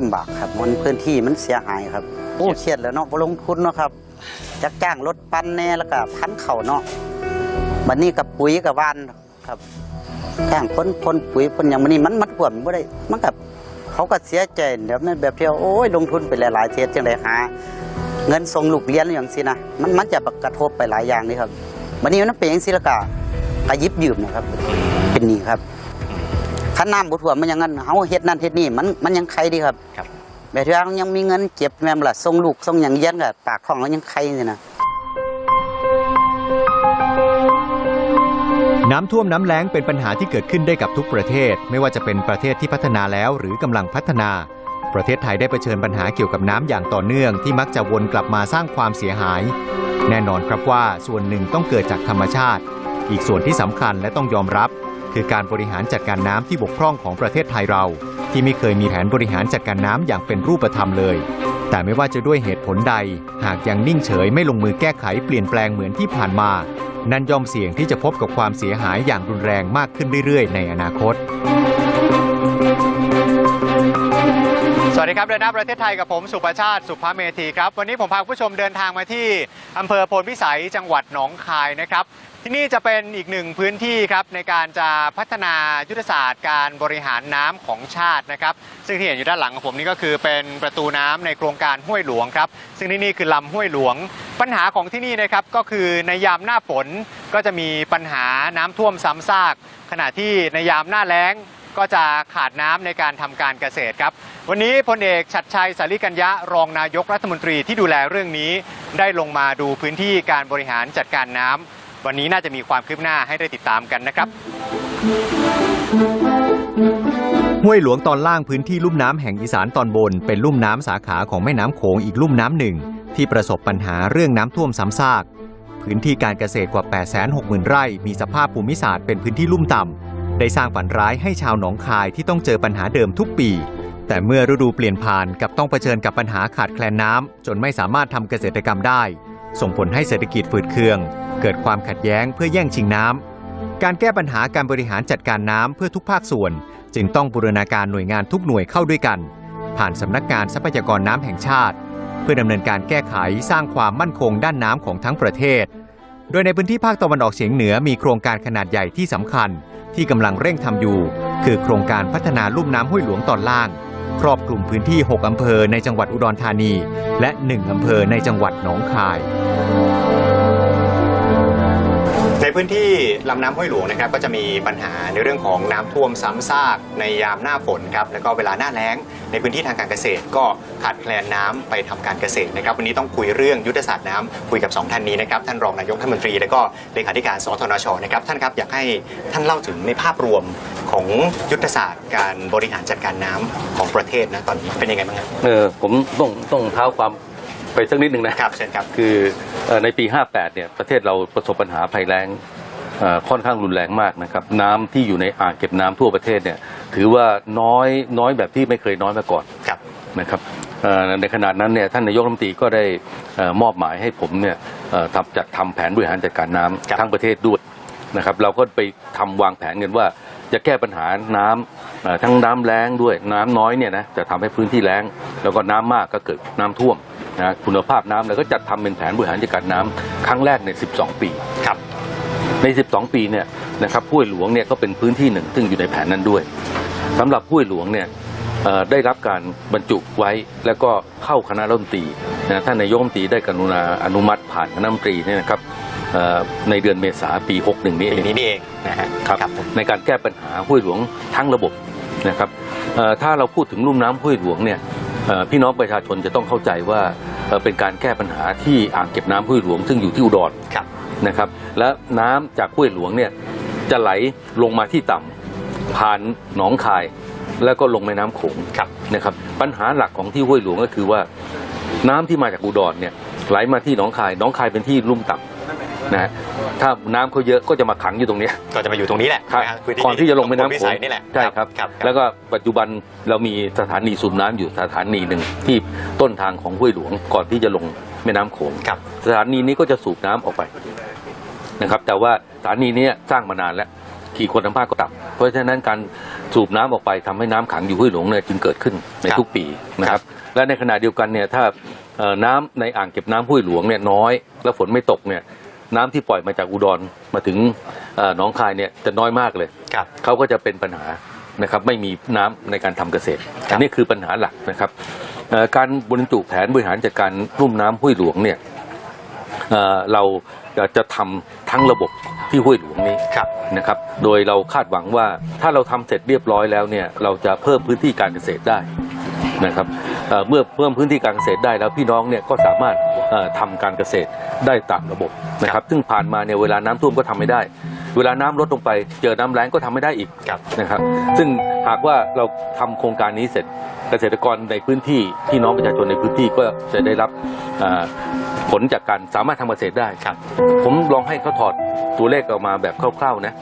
ลำบากครับมันพื้นที่มันเสียหายครับโอ้เครียดแล้วเนาะบ่ลงทุนเนาะครับจักจ้างรถปั้นแน่แล้วก็พันเข่าเนาะบัดนี้กับปุ๋ยกับวานครับจ้างคนคนปุ๋ยคนอย่างมันนี้มันมันกวมบ่ได้มันกับเขาก็เสียใจแบบนั้นแบบเที่ยวโอ้ยลงทุนไปหลายๆเทศจังไดหาเงินส่งลูกเรียนอย่างสินะมันมันจะกระทบไปหลายอย่างนี่ครับบัดนี้มันเป็นอย่างสิละกะกะยิบยืมนะครับ เป็นนี้ครับ คันน้ำบุท่วมมันอยังงั้นเฮาเฮ็ดนั่นเฮ็ดนี่มันมันยังใครดีครับครับแบบที่ว่ายังมีเงินเก็บแม่นบ่ล่ะส่งลูกส่งหยังเรียนก็ปากท้องเรายังใครนี่นะน้ำท่วมน้ำแล้งเป็นปัญหาที่เกิดขึ้นได้กับทุกประเทศ ไม่ว่าจะเป็นประเทศที่พัฒนาแล้วหรือกำลังพัฒนา ประเทศไทยได้เผชิญปัญหาเกี่ยวกับน้ำอย่างต่อเนื่องที่มักจะวนกลับมาสร้างความเสียหาย แน่นอนครับว่าส่วนหนึ่งต้องเกิดจากธรรมชาติ อีกส่วนที่สำคัญและต้องยอมรับ คือการบริหารจัดการน้ำที่บกพร่องของประเทศไทยเรา ที่ไม่เคยมีแผนบริหารจัดการน้ำอย่างเป็นรูปธรรมเลย แต่ไม่ว่าจะด้วยเหตุผลใด หากยังนิ่งเฉยไม่ลงมือแก้ไขเปลี่ยนแปลงเหมือนที่ผ่านมา นั่นย่อมเสี่ยงที่จะพบกับความเสียหายอย่างรุนแรงมากขึ้นเรื่อยๆ ในอนาคต วัสดีครับเดินหน้าประเทศไทยกับผมสุประชาติสุภาเมธีครับวันนี้ผมพาผู้ชมเดินทางมาที่อำเภอโพนพิสัยจังหวัดหนองคายนะครับ ที่นี่จะเป็นอีกหนึ่งพื้นที่ครับในการจะพัฒนายุทธศาสตร์การบริหารน้ำของชาตินะครับ ซึ่งที่เห็นอยู่ด้านหลังของผมนี่ก็คือเป็นประตูน้ำในโครงการห้วยหลวงครับ ซึ่งที่นี่คือลำห้วยหลวง ปัญหาของที่นี่นะครับก็คือในยามหน้าฝนก็จะมีปัญหาน้ำท่วมซ้ำซาก ขณะที่ในยามหน้าแล้ง ก็จะขาดน้ำในการทำการเกษตรครับ วันนี้พลเอกชัดชัยสาริกัญญะรองนายกรัฐมนตรีที่ดูแลเรื่องนี้ ได้ลงมาดูพื้นที่การบริหารจัดการน้ำวันนี้น่าจะมีความคืบหน้าให้ได้ติดตามกันนะครับห้วยหลวงตอนล่างพื้นที่ลุ่มน้ำแห่งอีสานตอนบน เป็นลุ่มน้ำสาขาของแม่น้ำโขงอีกลุ่มน้ำหนึ่ง ที่ประสบปัญหาเรื่องน้ำท่วมซ้ำซากพื้นที่การเกษตรกว่า 860,000 ไร่ มีสภาพภูมิศาสตร์เป็นพื้นที่ลุ่มต่ำ ได้สร้างฝันร้ายให้ชาวหนองคายที่ต้องเจอปัญหาเดิมทุกปี แต่เมื่อฤดูเปลี่ยนผ่านกับต้องเผชิญกับปัญหาขาดแคลนน้ำจนไม่สามารถทำเกษตรกรรมได้ ส่งผลให้เศรษฐกิจฝืดเคือง เกิดความขัดแย้งเพื่อแย่งชิงน้ำการแก้ปัญหาการบริหารจัดการน้ำเพื่อทุกภาคส่วน จึงต้องบูรณาการหน่วยงานทุกหน่วยเข้าด้วยกัน ผ่านสำนักงานทรัพยากรน้ำแห่งชาติ เพื่อดำเนินการแก้ไขสร้างความมั่นคงด้านน้ำของทั้งประเทศ โดยในพื้นที่ภาคตะวันออกเฉียงเหนือมีโครงการขนาดใหญ่ที่สำคัญ ที่กำลังเร่งทำอยู่ คือโครงการพัฒนาลุ่มน้ำห้วยหลวงตอนล่าง ครอบคลุมพื้นที่ 6 อำเภอในจังหวัดอุดรธานี และ 1 อำเภอในจังหวัดหนองคาย ในพื้นที่ลำน้ำห้วยหลวงนะครับก็จะมีปัญหาในเรื่องของน้ำท่วมซ้ำซากในยามหน้าฝนครับแล้วก็เวลาหน้าแล้ง ในพื้นที่ทางการเกษตร ก็ขาดแคลนน้ำไปทำการเกษตรนะครับวันนี้ต้องคุยเรื่องยุทธศาสตร์น้ำคุยกับสองท่านนี้นะครับท่านรองนายกรัฐมนตรี แล้วก็เลขาธิการสทนชนะครับท่านครับอยากให้ท่านเล่าถึงในภาพรวมของยุทธศาสตร์การบริหารจัดการน้ำของประเทศนะตอนนี้เป็นยังไงบ้างครับ เออผมต้องต้องเท้าความ ไปสักนิดหนึ่งนะครับเชิญครับ คือเอ่อในปี 58 เนี่ยประเทศเราประสบปัญหาภัยแล้งเอ่อค่อนข้างรุนแรงมากนะครับ น้ำที่อยู่ในอ่างเก็บน้ำทั่วประเทศเนี่ย ถือว่าน้อยน้อยแบบที่ไม่เคยน้อยมาก่อนครับนะครับเอ่อในขณะนั้นเนี่ยท่านนายกรัฐมนตรีก็ได้เอ่อมอบหมายให้ผมเนี่ยเอ่อทำจัดทำแผนบริหารจัดการน้ำครับทั้งประเทศด้วยนะครับ เราก็ไปทำวางแผนกันว่าจะแก้ปัญหาน้ำเอ่อทั้งน้ำแล้งด้วยน้ำน้อยเนี่ยนะจะทำให้พื้นที่แล้ง แล้วก็น้ำมากก็เกิดน้ำท่วม นะคุณภาพน้ำเราก็จัดทำเป็นแผนบริหารจัดการน้ำครั้งแรกใน 12 ปีครับใน 12 ปีเนี่ยนะครับห้วยหลวงเนี่ยก็เป็นพื้นที่หนึ่งซึ่งอยู่ในแผนนั้นด้วยสำหรับห้วยหลวงเนี่ยเอ่อได้รับการบรรจุไว้แล้วก็เข้าคณะรัฐมนตรีนะท่านนายกรัฐมนตรีได้กรุณาอนุมัติผ่านคณะรัฐมนตรีเนี่ยนะครับเอ่อในเดือนเมษาปี 61 นี้เออย่างงนี้นี่เองนะฮะครับครับผมในการแก้ปัญหาห้วยหลวงทั้งระบบนะครับเอ่อถ้าเราพูดถึงลุ่มน้ำห้วยหลวงเนี่ยเอ่อ พี่น้องประชาชนจะต้องเข้าใจว่าเอ่อเป็นการแก้ปัญหาที่อ่างเก็บน้ำห้วยหลวง ซึ่งอยู่ที่อุดรครับนะครับ และน้ำจากห้วยหลวงเนี่ยจะไหลลงมาที่ต่ำผ่านหนองคาย แล้วก็ลงแม่น้ำโขงครับนะครับ ปัญหาหลักของที่ห้วยหลวงก็คือว่าน้ำที่มาจากอุดรเนี่ยไหลมาที่หนองคาย หนองคายเป็นที่ลุ่มต่ำ นะฮะถ้าน้ำเขาเยอะก็จะมาขังอยู่ตรงเนี้ย ก็จะมาอยู่ตรงนี้แหละครับนะฮะพื้ก่อนที่จะลงแม่น้ำพิโขสังยนี่แหละใช่ครับครับแล้วก็ปัจจุบันเรามีสถานีสูบน้ำอยู่สถานีหนึ่งที่ต้นทางของห้วยหลวงก่อนที่จะลงแม่น้ำโขง ครับ สถานีนี้ก็จะสูบน้ำออกไปนะครับ แต่ว่าสถานีนี้สร้างมานานแล้วขี่คนทั้งภาคก็ต่ำเพราะฉะนั้นการสูบน้ำออกไปทำให้น้ำขังอยู่ห้วยหลวงเนี่ยจึงเกิดขึ้นในครับทุกปีนะครับและในขณะเดียวกันเนี่ยถ้าเอ่อน้ำในอ่างเก็บน้ำห้วยหลวงเนี่ยน้อย แล้วฝนไม่ตกเนี่ย น้ำที่ปล่อยมาจากอุดรมาถึงเอ่อหนองคายเนี่ยจะน้อยมากเลยครับเขาก็จะเป็นปัญหานะครับไม่มีน้ำในการทำเกษตรครับอันนี้คือปัญหาหลักนะครับเอ่อการบรรจุแผนบริหารจัดการรุ่มน้ำห้วยหลวงเนี่ยเอ่อเราจะทำทั้งระบบที่ห้วยหลวงนี้ครับนะครับ โดยเราคาดหวังว่าถ้าเราทำเสร็จเรียบร้อยแล้วเนี่ยเราจะเพิ่มพื้นที่การเกษตรได้ นะครับเอ่อเมื่อเพิ่มพื้นที่การเกษตรได้แล้วพี่น้องเนี่ยก็สามารถเอ่อทำการเกษตรได้ตามระบบนะครับ ซึ่งผ่านมาเนี่ยเวลาน้ำท่วมก็ทำไม่ได้ เวลาน้ำลดลงไปเจอน้ำแล้งก็ทำไม่ได้อีกครับนะครับ ซึ่งหากว่าเราทำโครงการนี้เสร็จเกษตรกรในพื้นที่พี่น้องประชาชนในพื้นที่ก็จะได้รับเอ่อผลจากการสามารถทำเกษตรได้ครับ ผมลองให้เขาถอดตัวเลขออกมาแบบคร่าวๆนะ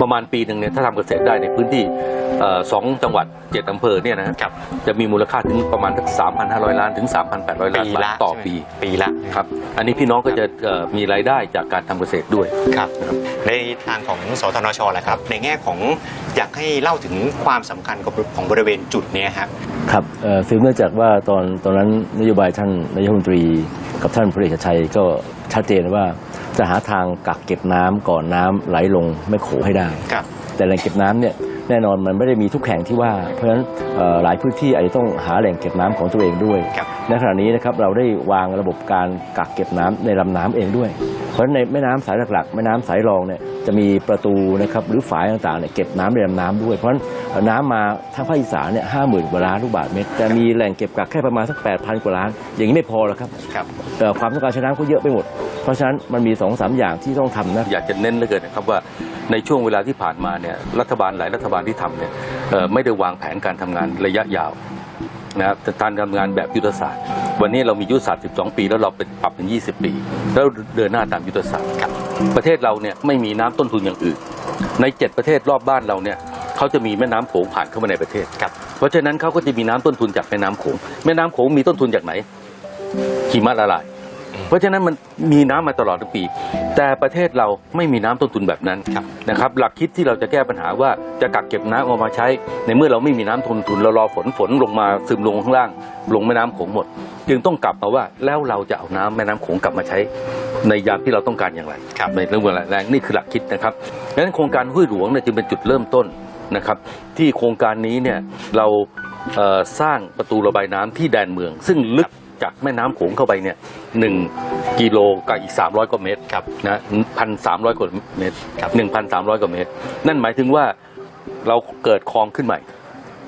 ประมาณปีหนึ่งเนี่ยถ้าทำเกษตรได้ในพื้นที่เอ่อ สองจังหวัดเจ็ดอำเภอเนี่ยนะครับ จะมีมูลค่าถึงประมาณสักสามพันห้าร้อยล้านถึงสามพันแปดร้อยล้านปีบาละทต่อใช่ไหมปีปีละ ครับ อันนี้พี่น้องก็จะเอ่อมีรายได้จากการทำเกษตรด้วย ครับในทางของสทนชแหละครับ ในแง่ของอยากให้เล่าถึงความสำคัญของของบริเวณจุดเนี้ยครับ ครับเอ่อสืบเนื่องจากว่าตอนตอนนั้นนโยบายท่านนายกรัฐมนตรี กับท่านพลเอกชัยก็ชัดเจนว่าจะหาทางกักเก็บน้ำก่อนน้ำไหลลงแม่โขงให้ได้ ครับ แต่แหล่งเก็บน้ำเนี่ย แน่นอนมันไม่ได้มีทุกแห่งที่ว่า เพราะฉะนั้นเอ่อหลายพื้นที่อาจจะต้องหาแหล่งเก็บน้ำของตัวเองด้วยครับในขณะนี้นะครับเราได้วางระบบการกักเก็บน้ำในลำน้ำเองด้วย เพราะฉะนั้นในแม่น้ำสายหลักๆ แม่น้ำสายรองเนี่ยจะมีประตูนะครับหรือฝายต่างๆเนี่ยเก็บน้ำในลำน้ำด้วย เพราะฉะนั้นเอ่อน้ำมาทางภาคอีสานเนี่ยห้าหมื่นกว่าล้านลูกบาศก์เมตรแต่มีแหล่งเก็บกักแค่ประมาณสักแปดพันกว่าล้าน อย่างนี้ไม่พอแล้วครับครับเอ่อความต้องการใช้น้ำก็เยอะไปหมดเพ ราะฉะนั้นมันมีสองสามอย่างที่ต้องทำนะ อยากจะเน้นเหลือเกินนะครับว่าในช่วงเวลาที่ผ่านมาเนี่ยรัฐบาลหลายรัฐบาลที่ทำเนี่ยเอ่อไม่ได้วางแผนการทำงานระยะยาวนะครับแต่การทำงานแบบยุทธศาสตร์ วันนี้เรามียุทธศาสตร์ 12 ปี แล้วเราเป็นปรับเป็น 20 ปี แล้วเดินหน้าตามยุทธศาสตร์ครับประเทศเราเนี่ยไม่มีน้ำต้นทุนอย่างอื่น ใน 7 ประเทศรอบบ้านเราเนี่ยเขาจะมีแม่น้ำโขงผ่านเข้ามาในประเทศครับเพราะฉะนั้นเขาก็จะมีน้ำต้นทุนจากแม่น้ำโขงแม่น้ำโขงมีต้นทุนจากไหนหิมะละลาย เพราะฉะนั้นมันมีน้ำมาตลอดทั้งปี แต่ประเทศเราไม่มีน้ำต้นทุนแบบนั้นครับนะครับหลักคิดที่เราจะแก้ปัญหาว่าจะกักเก็บน้ำเอามาใช้ ในเมื่อเราไม่มีน้ำต้นทุนเรารอฝนฝนลงมาซึมลงข้างล่าง ลงแม่น้ำโขงหมด จึงต้องกลับมาว่าแล้วเราจะเอาน้ำแม่น้ำโขงกลับมาใช้ ในยามที่เราต้องการอย่างไรครับในเรื่องเวลาแรงนี่คือหลักคิดนะครับดังนั้นโครงการห้วยหลวงเนี่ยจึงเป็นจุดเริ่มต้นนะครับที่โครงการนี้เนี่ยเราเอ่อสร้างประตูระบายน้ำที่แดนเมือง ซึ่งลึก จากแม่น้ำโขงเข้าไปเนี่ยหนึ่งกิโลกับอีก 300กว่าเมตรครับนะพันสามร้อยกว่าเมตรครับหนึ่งพันสามร้อยกว่าเมตร นั่นหมายถึงว่าเราเกิดคลองขึ้นใหม่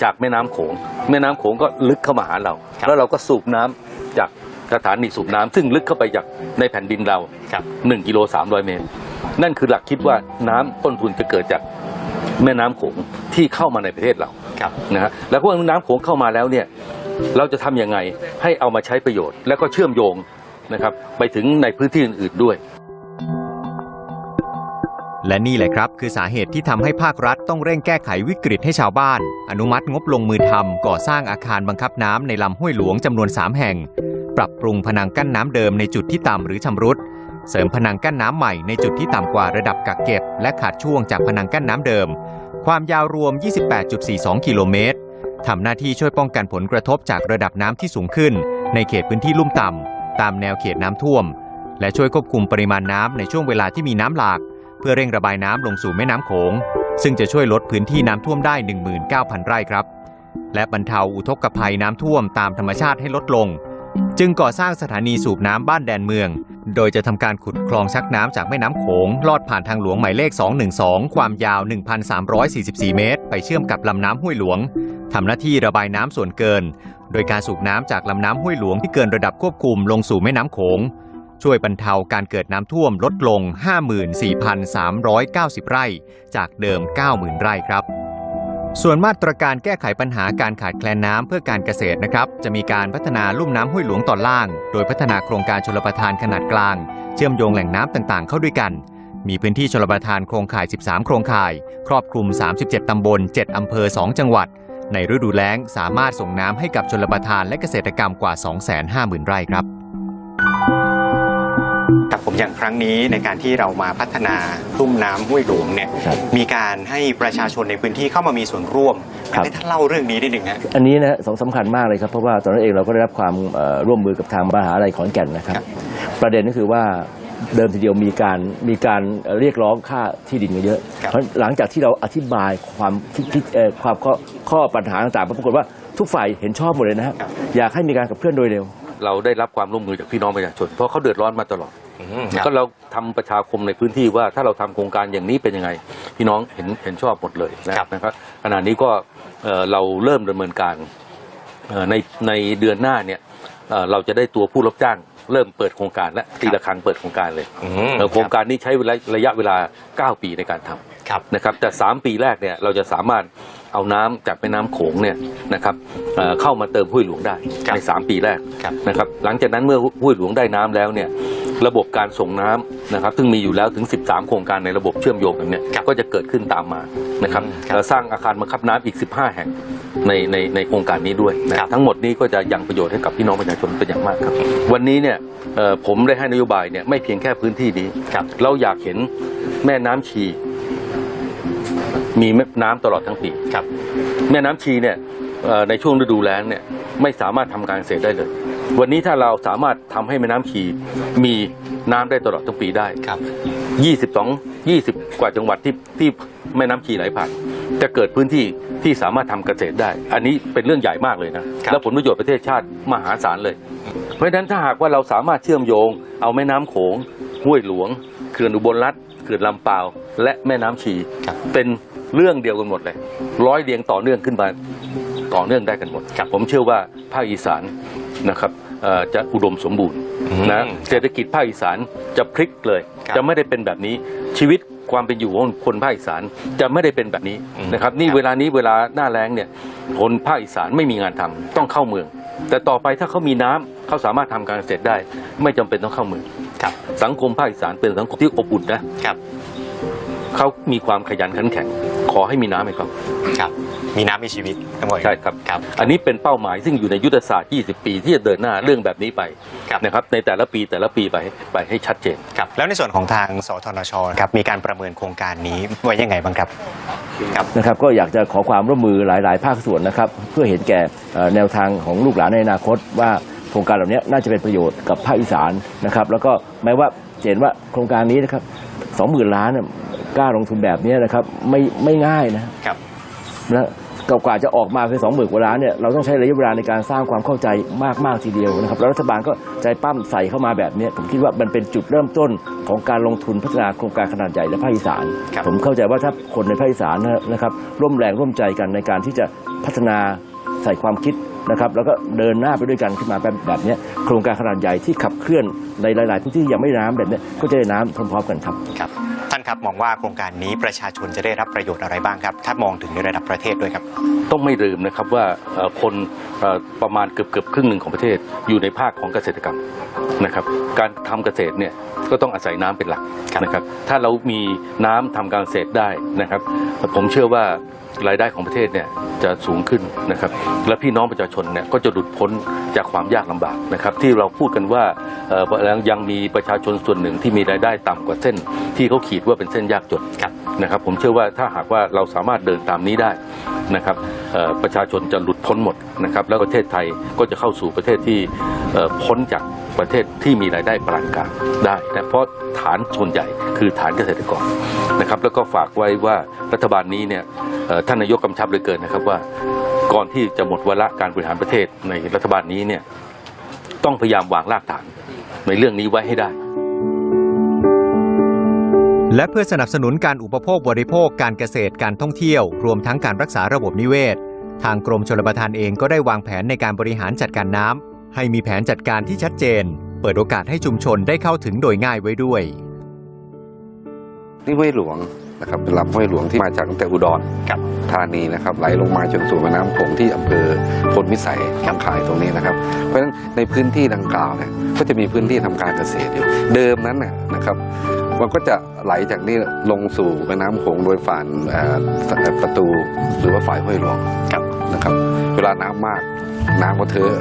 จากแม่น้ำโขง แม่น้ำโขงก็ลึกเข้ามาหาเรา แล้วเราก็สูบน้ำจากสถานีสูบน้ำซึ่งลึกเข้าไปจากในแผ่นดินเราครับหนึ่งกิโลสามร้อยเมตร นั่นคือหลักคิดว่าน้ำต้นทุนจะเกิดจากแม่น้ำโขงที่เข้ามาในประเทศเราครับนะฮะแล้วพอน้ำโขงเข้ามาแล้วเนี่ย เราจะทำยังไงให้เอามาใช้ประโยชน์ แล้วก็เชื่อมโยงนะครับไปถึงในพื้นที่อื่นๆด้วย และนี่แหละครับ คือสาเหตุที่ทำให้ภาครัฐต้องเร่งแก้ไขวิกฤตให้ชาวบ้าน อนุมัติงบลงมือทำก่อสร้างอาคารบังคับน้ำในลำห้วยหลวงจำนวน 3 แห่ง ปรับปรุงพนังกั้นน้ำเดิมในจุดที่ต่ำหรือชำรุดเสริมพนังกั้นน้ำใหม่ในจุดที่ต่ำกว่าระดับกักเก็บ และขาดช่วงจากพนังกั้นน้ำเดิม ความยาวรวม 28.42 กิโลเมตร ทำหน้าที่ช่วยป้องกันผลกระทบจากระดับน้ำที่สูงขึ้น ในเขตพื้นที่ลุ่มต่ำตามแนวเขตน้ำท่วม และช่วยควบคุมปริมาณน้ำในช่วงเวลาที่มีน้ำหลาก เพื่อเร่งระบายน้ำลงสู่แม่น้ำโขง ซึ่งจะช่วยลดพื้นที่น้ำท่วมได้ 19,000 ไร่ครับ และบรรเทาอุทกภัยน้ำท่วมตามธรรมชาติให้ลดลง จึงก่อสร้างสถานีสูบน้ำบ้านแดนเมือง โดยจะทำการขุดคลองชักน้ำจากแม่น้ำโขง ลอดผ่านทางหลวงหมายเลข 212 ความยาว 1,344 เมตร ไปเชื่อมกับลำน้ำห้วยหลวง ทำหน้าที่ระบายน้ำส่วนเกิน โดยการสูบน้ำจากลำน้ำห้วยหลวงที่เกินระดับควบคุมลงสู่แม่น้ำโขง ช่วยบรรเทาการเกิดน้ำท่วมลดลง 54,390 ไร่ จากเดิม 90,000 ไร่ครับส่วนมาตรการแก้ไขปัญหาการขาดแคลนน้ำเพื่อการเกษตรนะครับ จะมีการพัฒนาลุ่มน้ำห้วยหลวงตอนล่าง โดยพัฒนาโครงการชลประทานขนาดกลาง เชื่อมโยงแหล่งน้ำต่างๆ เข้าด้วยกัน มีพื้นที่ชลประทานโครงข่าย 13 โครงข่าย ครอบคลุม 37 ตำบล 7 อำเภอ 2 จังหวัด ในฤดูแล้งสามารถส่งน้ำให้กับชลประทานและเกษตรกรรมกว่า 250,000 ไร่ครับครับผมอย่างครั้งนี้ในการที่เรามาพัฒนาลุ่มน้ำห้วยหลวงเนี่ยครับมีการให้ประชาชนในพื้นที่เข้ามามีส่วนร่วมอครัยากบให้ท่านเล่าเรื่องนี้นิดหนึ่งฮะอันนี้นะสำสำคัญมากเลยครับเพราะว่าตอนนั้นเองเราก็ได้รับความเอ่อร่วมมือกับทางมหาลัยขอนแก่นนะครับครับประเด็นก็คือว่า เดิมทีเดียวมีการมีการเอ่อเรียกร้องค่าที่ดินกันเยอะครับเพราะหลังจากที่เราอธิบายความที่ที่เอ่อความข้อข้อปัญหาต่างๆปรากฏว่าทุกฝ่ายเห็นชอบหมดเลยนะฮะครับอยากให้มีการขับเคลื่อนโดยเร็ว เราได้รับความร่วมมือจากพี่น้องประชาชนเพราะเขาเดือดร้อนมาตลอดก็เราทำประชาคมในพื้นที่ว่าถ้าเราทำโครงการอย่างนี้เป็นยังไง พี่น้องเห็นเห็นชอบหมดเลยนะครับนะครับขณะนี้ก็เอ่อเราเริ่มดำเนินการเอ่อในในเดือนหน้าเนี่ยเอ่อเราจะได้ตัวผู้รับจ้าง เริ่มเปิดโครงการและตีละครั้งเปิดโครงการเลยอืม เอ่อโครงการนี้ใช้ระยะระยะเวลา 9 ปีในการทำครับนะครับแต่ 3 ปีแรกเนี่ยเราจะสามารถ เอาน้ำจากแม่น้ำโขงเนี่ยนะครับเอ่อเข้ามาเติมห้วยหลวงได้ครับใน 3 ปีแรกครับนะครับหลังจากนั้นเมื่อห้วยหลวงได้น้ำแล้วเนี่ยระบบการส่งน้ำนะครับซึ่งมีอยู่แล้วถึง 13 โครงการในระบบเชื่อมโยงกันเนี่ยครับก็จะเกิดขึ้นตามมานะครับอืมครับเราสร้างอาคารบังคับน้ำอีก 15 แห่งในในในโครงการนี้ด้วยนะครับทั้งหมดนี้ก็จะยังประโยชน์ให้กับพี่น้องประชาชนเป็นอย่างมากครับ วันนี้เนี่ยเอ่อผมได้ให้นโยบายเนี่ยไม่เพียงแค่พื้นที่นี้ครับเราอยากเห็นแม่น้ำชี มีแม่น้ำตลอดทั้งปีครับ แม่น้ำชีเนี่ยเอ่อในช่วงฤดูแล้งเนี่ยไม่สามารถทำการเกษตรได้เลย วันนี้ถ้าเราสามารถทำให้แม่น้ำชีมีน้ำได้ตลอดทั้งปีได้ครับ22 20 กว่าจังหวัดที่ที่แม่น้ำชีไหลผ่านจะเกิดพื้นที่ที่สามารถทำเกษตรได้ อันนี้เป็นเรื่องใหญ่มากเลยนะครับและผลประโยชน์ประเทศชาติมหาศาลเลย เพราะฉะนั้นถ้าหากว่าเราสามารถเชื่อมโยง เอาแม่น้ำโขงห้วยหลวงเขื่อนอุบลรัฐเขื่อนลำปาว และแม่น้ำชีครับเป็น เรื่องเดียวกันหมดเลย ร้อยเรียงต่อเนื่องขึ้นมาต่อเนื่องได้กันหมด ผมเชื่อว่าภาคอีสานนะครับเอ่อจะอุดมสมบูรณ์อืมนะเศรษฐกิจภาคอีสานจะพลิกเลยครับจะไม่ได้เป็นแบบนี้ชีวิตความเป็นอยู่ของคนภาคอีสานจะไม่ได้เป็นแบบนี้อืมนะครับ นี่ครับเวลานี้เวลาหน้าแล้งเนี่ยคนภาคอีสานไม่มีงานทำต้องเข้าเมือง แต่ต่อไปถ้าเขามีน้ำเขาสามารถทำการเกษตรได้ ไม่จำเป็นต้องเข้าเมืองครับสังคมภาคอีสานเป็นสังคมที่อบอุ่นนะครับ เขามีความขยันขันแข็ง ขอให้มีน้ำให้เขาครับ มีน้ำมีชีวิตทั้งหมด ใช่ครับ ครับ อันนี้เป็นเป้าหมายซึ่งอยู่ในยุทธศาสตร์ 20 ปีที่จะเดินหน้าเรื่องแบบนี้ไปครับนะครับ ในแต่ละปีแต่ละปีไปไปให้ชัดเจน ครับ แล้วในส่วนของทางสทนชครับ มีการประเมินโครงการนี้ไว้ยังไงบ้างครับ ครับ นะครับ ก็อยากจะขอความร่วมมือหลาย ๆ ภาคส่วนนะครับ เพื่อเห็นแก่เอ่อแนวทางของลูกหลานในอนาคตว่าโครงการเหล่านี้น่าจะเป็นประโยชน์กับภาคอีสานนะครับ แล้วก็แม้ว่าจะเห็นว่าโครงการนี้นะครับสองหมื่นล้านน่ะ กล้าลงทุนแบบนี้นะครับ ไม่ไม่ง่ายนะครับนะกว่าจะออกมาคือสองหมื่นกว่าล้านเนี่ยเราต้องใช้ระยะเวลาในการสร้างความเข้าใจมากมาก ๆ ทีเดียวนะครับแล้วรัฐบาลก็ใจปั้มใส่เข้ามาแบบนี้ผมคิดว่ามันเป็นจุดเริ่มต้นของการลงทุนพัฒนาโครงการขนาดใหญ่ในภาคอีสานครับผมเข้าใจว่าถ้าคนในภาคอีสานนะครับร่วมแรงร่วมใจกันในการที่จะพัฒนาใส่ความคิดนะครับแล้วก็เดินหน้าไปด้วยกันขึ้นมาแบบแบบเนี้ยโครงการขนาดใหญ่ที่ขับเคลื่อนในหลาย ๆ พื้นที่ยังไม่ได้น้ำแบบเนี้ยก็จะได้น้ำพร้อมๆกันครับครับท่านครับมองว่าโครงการนี้ประชาชนจะได้รับประโยชน์อะไรบ้างครับ ถ้ามองถึงในระดับประเทศด้วยครับ ต้องไม่ลืมนะครับว่าคนประมาณเกือบเกือบครึ่งหนึ่งของประเทศอยู่ในภาคของเกษตรกรรมนะครับ การทำเกษตรเนี่ยก็ต้องอาศัยน้ำเป็นหลักนะครับ ถ้าเรามีน้ำทำการเกษตรได้นะครับ ผมเชื่อว่า รายได้ของประเทศเนี่ยจะสูงขึ้นนะครับ และพี่น้องประชาชนเนี่ยก็จะหลุดพ้นจากความยากลำบากนะครับ ที่เราพูดกันว่าเออยังมีประชาชนส่วนหนึ่งที่มีรายได้ต่ำกว่าเส้น ที่เขาขีดว่าเป็นเส้นยากจนครับนะครับ ผมเชื่อว่าถ้าหากว่าเราสามารถเดินตามนี้ได้ นะครับประชาชนจะหลุดพ้นหมดนะครับแล้วประเทศไทยก็จะเข้าสู่ประเทศที่พ้นจากประเทศที่มีรายได้ปานกลางได้นะเพราะฐานส่วนใหญ่คือฐานเกษตรกรนะครับแล้วก็ฝากไว้ว่ารัฐบาลนี้เนี่ยท่านนายกกำชับเลยเกินนะครับว่าก่อนที่จะหมดวาระการบริหารประเทศในรัฐบาลนี้เนี่ยต้องพยายามวางรากฐานในเรื่องนี้ไว้ให้ได้ และเพื่อสนับสนุนการอุปโภคบริโภคการเกษตรการท่องเที่ยว รวมทั้งการรักษาระบบนิเวศ ทางกรมชลประทานเองก็ได้วางแผนในการบริหารจัดการน้ำให้มีแผนจัดการที่ชัดเจน เปิดโอกาสให้ชุมชนได้เข้าถึงโดยง่ายไว้ด้วยนี่ห้วยหลวงนะครับเป็นลำห้วยหลวงที่มาจากตั้งแต่อุดรครับธานีนะครับไหลลงมาจนสู่แม่น้ำโขงที่อำเภอพลวิสัยทางขายตรงนี้นะครับ เพราะฉะนั้นในพื้นที่ดังกล่าวเนี่ยก็จะมีพื้นที่ทำการเกษตรอยู่ เดิมนั้นน่ะนะครับ มันก็จะไหลจากนี่ลงสู่แม่น้ำโขงโดยฝ่านเอ่อประตูหรือว่าฝ่ายห้วยหลวงครับนะครับ เวลาน้ำมากน้ำก็เทอะ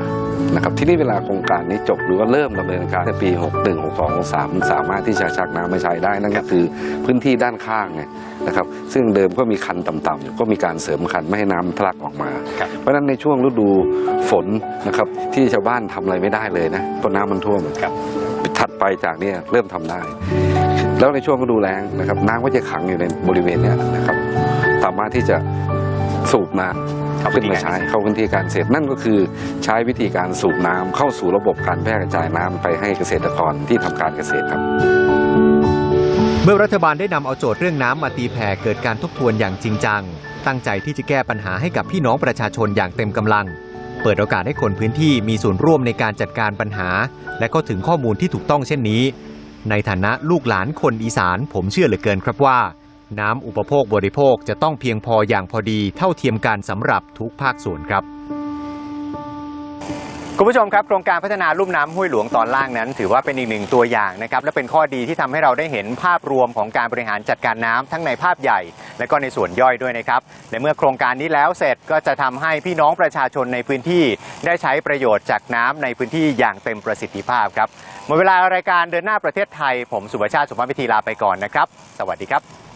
นะครับที่นี่เวลาโครงการนี้จบหรือว่าเริ่มดำเนินการในปี 61 62 63 สามารถที่จะชักน้ำมาใช้ได้นั่นก็คือพื้นที่ด้านข้างไงนะครับซึ่งเดิมก็มีคันต่ำๆอยู่ก็มีการเสริมคันไม่ให้น้ำทะลักออกมาครับเพราะฉะนั้นในช่วงฤดูฝนนะครับที่ชาวบ้านทำอะไรไม่ได้เลยนะเพราะน้ำมันท่วมครับถัดไปจากเนี้เริ่มทำได้ แล้วในช่วงฤดูแล้งนะครับน้ำก็จะขังอยู่ในบริเวณเนี้ยนะครับ สามารถที่จะสูบน้ำขึ้นมาใช้เข้าพื้นที่การเกษตรนั่นก็คือใช้วิธีการสูบน้ำเข้าสู่ระบบการแพร่กระจายน้ำไปให้เกษตรกรที่ทำการเกษตรครับ เมื่อรัฐบาลได้นำเอาโจทย์เรื่องน้ำมาตีแผ่เกิดการทบทวนอย่างจริงจัง ตั้งใจที่จะแก้ปัญหาให้กับพี่น้องประชาชนอย่างเต็มกำลัง เปิดโอกาสให้คนพื้นที่มีส่วนร่วมในการจัดการปัญหา และก็ถึงข้อมูลที่ถูกต้องเช่นนี้ ในฐานะลูกหลานคนอีสานผมเชื่อเหลือเกินครับว่า น้ำอุปโภคบริโภคจะต้องเพียงพออย่างพอดีเท่าเทียมกันสำหรับทุกภาคส่วนครับ คุณผู้ชมครับโครงการพัฒนาลุ่มน้ำห้วยหลวงตอนล่างนั้น ถือว่าเป็นอีกหนึ่งตัวอย่างนะครับและเป็นข้อดีที่ทำให้เราได้เห็นภาพรวมของการบริหารจัดการน้ำทั้งในภาพใหญ่ และก็ในส่วนย่อยด้วยนะครับและเมื่อโครงการนี้แล้วเสร็จก็จะทำให้พี่น้องประชาชนในพื้นที่ ได้ใช้ประโยชน์จากน้ำในพื้นที่อย่างเต็มประสิทธิภาพครับหมดเวลารายการเดินหน้าประเทศไทย ผมสุภาชาติสุภาพพิธีลาไปก่อนนะครับ สวัสดีครับ